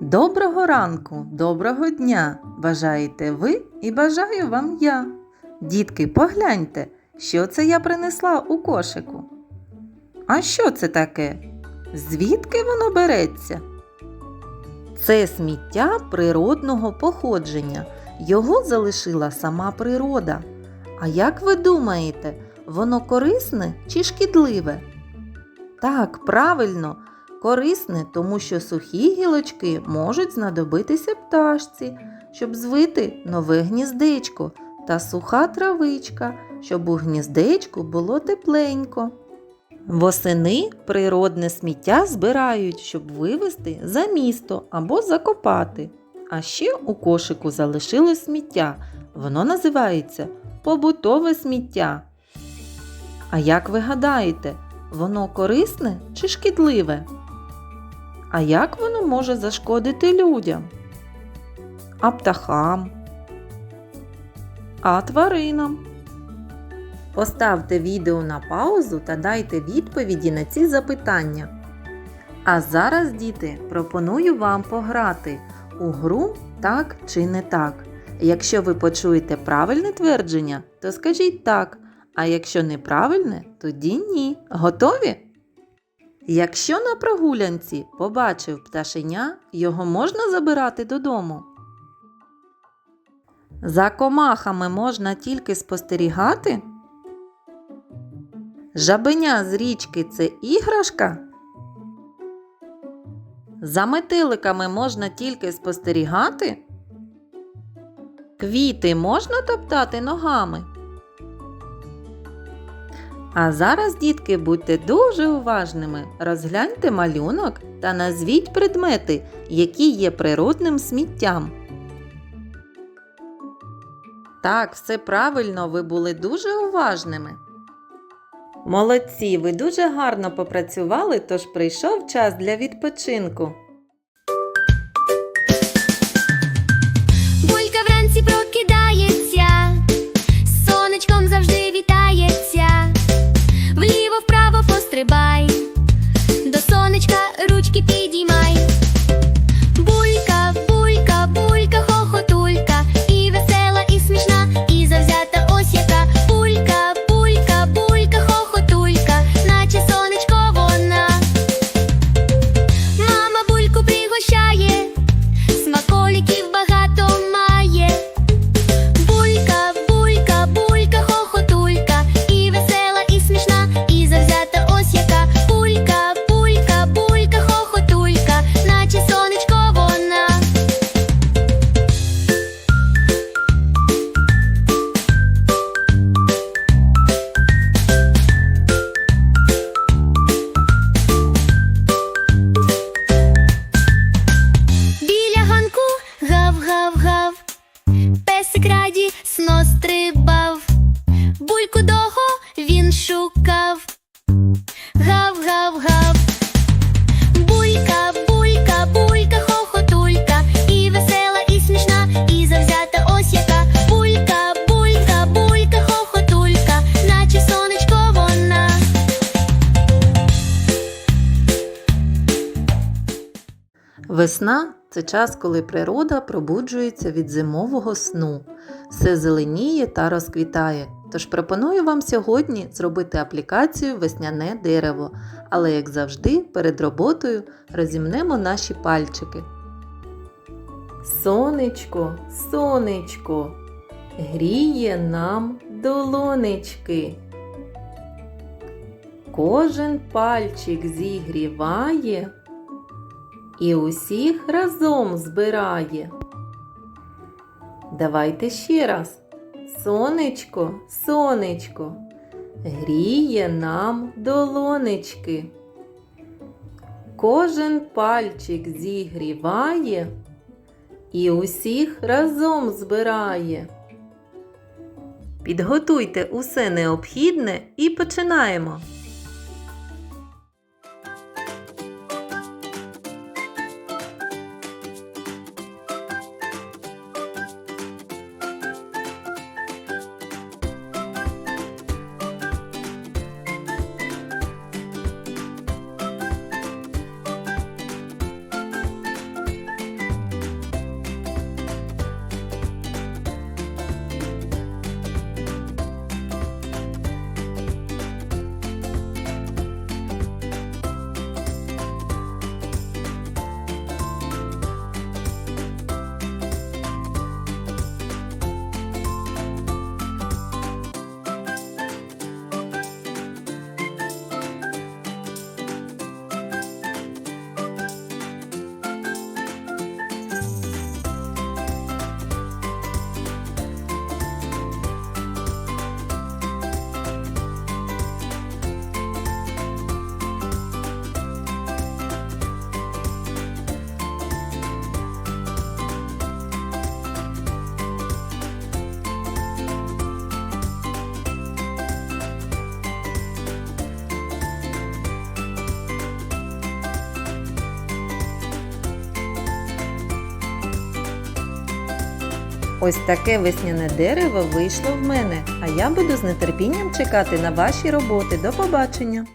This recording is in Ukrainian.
Доброго ранку, доброго дня! Бажаєте ви і бажаю вам я. Дітки, погляньте, що це я принесла у кошику. А що це таке? Звідки воно береться? Це сміття природного походження. Його залишила сама природа. А як ви думаєте, воно корисне чи шкідливе? Так, правильно, корисне, тому що сухі гілочки можуть знадобитися пташці, щоб звити нове гніздечко, та суха травичка, щоб у гніздечку було тепленько. Восени природне сміття збирають, щоб вивезти за місто або закопати. А ще у кошику залишилось сміття. Воно називається побутове сміття. А як ви гадаєте, воно корисне чи шкідливе? А як воно може зашкодити людям? А птахам? А тваринам? Поставте відео на паузу та дайте відповіді на ці запитання. А зараз, діти, пропоную вам пограти у гру так чи не так. Якщо ви почуєте правильне твердження, то скажіть так, а якщо неправильне, тоді ні. Готові? Якщо на прогулянці побачив пташеня, його можна забирати додому. За комахами можна тільки спостерігати. Жабеня з річки це іграшка. За метеликами можна тільки спостерігати. Квіти можна топтати ногами. А зараз, дітки, будьте дуже уважними. Розгляньте малюнок та назвіть предмети, які є природним сміттям. Так, все правильно, ви були дуже уважними. Молодці, ви дуже гарно попрацювали, тож прийшов час для відпочинку. Песик радісно стрибав, бульку довго він шукав. Гав-гав-гав. Булька, булька, булька, хохотулька, і весела, і смішна, і завзята ось яка. Булька, булька, булька, хохотулька, наче сонечко вона. Весна це час, коли природа пробуджується від зимового сну, все зеленіє та розквітає. Тож пропоную вам сьогодні зробити аплікацію Весняне дерево, але, як завжди, перед роботою розімнемо наші пальчики. Сонечко, сонечко, гріє нам долонечки. Кожен пальчик зігріває і усіх разом збирає. Давайте ще раз. Сонечко, сонечко, гріє нам долонечки. Кожен пальчик зігріває і усіх разом збирає. Підготуйте усе необхідне і починаємо. Ось таке весняне дерево вийшло в мене, а я буду з нетерпінням чекати на ваші роботи. До побачення!